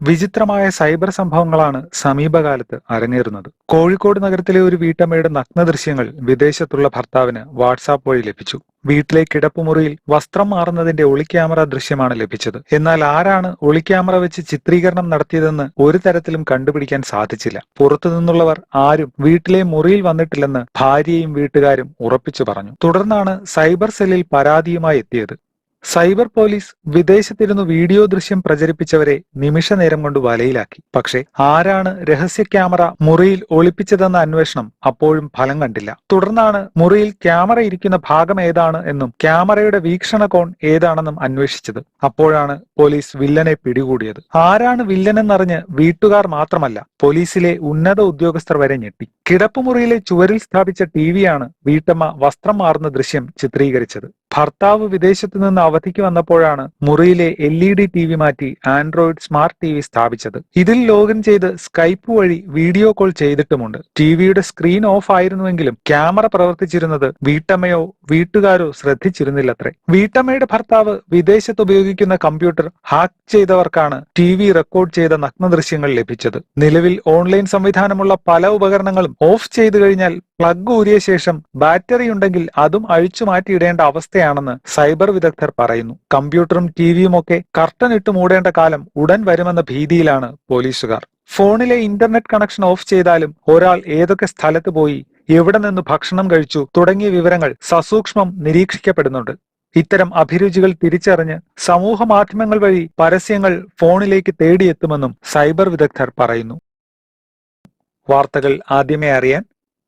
വിചിത്രമായ സൈബർ സംഭവങ്ങളാണ് സമീപകാലത്ത് അരങ്ങേറുന്നത്. കോഴിക്കോട് നഗരത്തിലെ ഒരു വീട്ടമ്മയുടെ നഗ്ന ദൃശ്യങ്ങൾ വിദേശത്തുള്ള ഭർത്താവിന് വാട്സാപ്പ് വഴി ലഭിച്ചു. വീട്ടിലെ കിടപ്പുമുറിയിൽ വസ്ത്രം മാറുന്നതിന്റെ ഒളിക്യാമറ ദൃശ്യമാണ് ലഭിച്ചത്. എന്നാൽ ആരാണ് ഒളിക്യാമറ വെച്ച് ചിത്രീകരണം നടത്തിയതെന്ന് ഒരു തരത്തിലും കണ്ടുപിടിക്കാൻ സാധിച്ചില്ല. പുറത്തു നിന്നുള്ളവർ ആരും വീട്ടിലെ മുറിയിൽ വന്നിട്ടില്ലെന്ന് ഭാര്യയും വീട്ടുകാരും ഉറപ്പിച്ചു പറഞ്ഞു. തുടർന്നാണ് സൈബർ സെല്ലിൽ പരാതിയുമായി എത്തിയത്. സൈബർ പോലീസ് വിദേശത്തിരുന്ന് വീഡിയോ ദൃശ്യം പ്രചരിപ്പിച്ചവരെ നിമിഷ നേരം കൊണ്ട് വലയിലാക്കി. പക്ഷേ ആരാണ് രഹസ്യ ക്യാമറ മുറിയിൽ ഒളിപ്പിച്ചതെന്ന അന്വേഷണം അപ്പോഴും ഫലം കണ്ടില്ല. തുടർന്നാണ് മുറിയിൽ ക്യാമറ ഇരിക്കുന്ന ഭാഗം ഏതാണ് എന്നും ക്യാമറയുടെ വീക്ഷണകോൺ ഏതാണെന്നും അന്വേഷിച്ചത്. അപ്പോഴാണ് പോലീസ് വില്ലനെ പിടികൂടിയത്. ആരാണ് വില്ലനെന്നറിഞ്ഞ് വീട്ടുകാർ മാത്രമല്ല പോലീസിലെ ഉന്നത ഉദ്യോഗസ്ഥർ വരെ ഞെട്ടി. കിടപ്പുമുറിയിലെ ചുവരിൽ സ്ഥാപിച്ച ടി വിയാണ് വീട്ടമ്മ വസ്ത്രം മാറുന്ന ദൃശ്യം ചിത്രീകരിച്ചത്. ഭർത്താവ് വിദേശത്തു നിന്ന് അവധിക്ക് വന്നപ്പോഴാണ് മുറിയിലെ L E D T V മാറ്റി ആൻഡ്രോയിഡ് സ്മാർട്ട് ടി വി സ്ഥാപിച്ചത്. ഇതിൽ ലോഗിൻ ചെയ്ത് സ്കൈപ്പ് വഴി വീഡിയോ കോൾ ചെയ്തിട്ടുമുണ്ട്. ടിവിയുടെ സ്ക്രീൻ ഓഫ് ആയിരുന്നുവെങ്കിലും ക്യാമറ പ്രവർത്തിച്ചിരുന്നത് വീട്ടമ്മയോ വീട്ടുകാരോ ശ്രദ്ധിച്ചിരുന്നില്ലത്രേ. വീട്ടമ്മയുടെ ഭർത്താവ് വിദേശത്ത് ഉപയോഗിക്കുന്ന കമ്പ്യൂട്ടർ ഹാക്ക് ചെയ്തവർക്കാണ് ടി വി റെക്കോർഡ് ചെയ്ത നഗ്നദൃശ്യങ്ങൾ ലഭിച്ചത്. നിലവിൽ ഓൺലൈൻ സംവിധാനമുള്ള പല ഉപകരണങ്ങളും ഓഫ് ചെയ്തു കഴിഞ്ഞാൽ പ്ലഗ് ഊരിയ ശേഷം ബാറ്ററി ഉണ്ടെങ്കിൽ അതും അഴിച്ചു മാറ്റിയിടേണ്ട അവസ്ഥയാണെന്ന് സൈബർ വിദഗ്ധർ പറയുന്നു. കമ്പ്യൂട്ടറും ടിവിയും ഒക്കെ കർട്ടൻ ഇട്ട് മൂടേണ്ട കാലം ഉടൻ വരുമെന്ന ഭീതിയിലാണ് പോലീസുകാർ. ഫോണിലെ ഇന്റർനെറ്റ് കണക്ഷൻ ഓഫ് ചെയ്താലും ഒരാൾ ഏതൊക്കെ സ്ഥലത്ത് പോയി എവിടെ നിന്ന് ഭക്ഷണം കഴിച്ചു തുടങ്ങിയ വിവരങ്ങൾ സസൂക്ഷ്മം നിരീക്ഷിക്കപ്പെടുന്നുണ്ട്. ഇത്തരം അഭിരുചികൾ തിരിച്ചറിഞ്ഞ് സമൂഹ മാധ്യമങ്ങൾ വഴി പരസ്യങ്ങൾ ഫോണിലേക്ക് തേടിയെത്തുമെന്നും സൈബർ വിദഗ്ധർ പറയുന്നു. വാർത്തകൾ ആദ്യമേ അറിയാൻ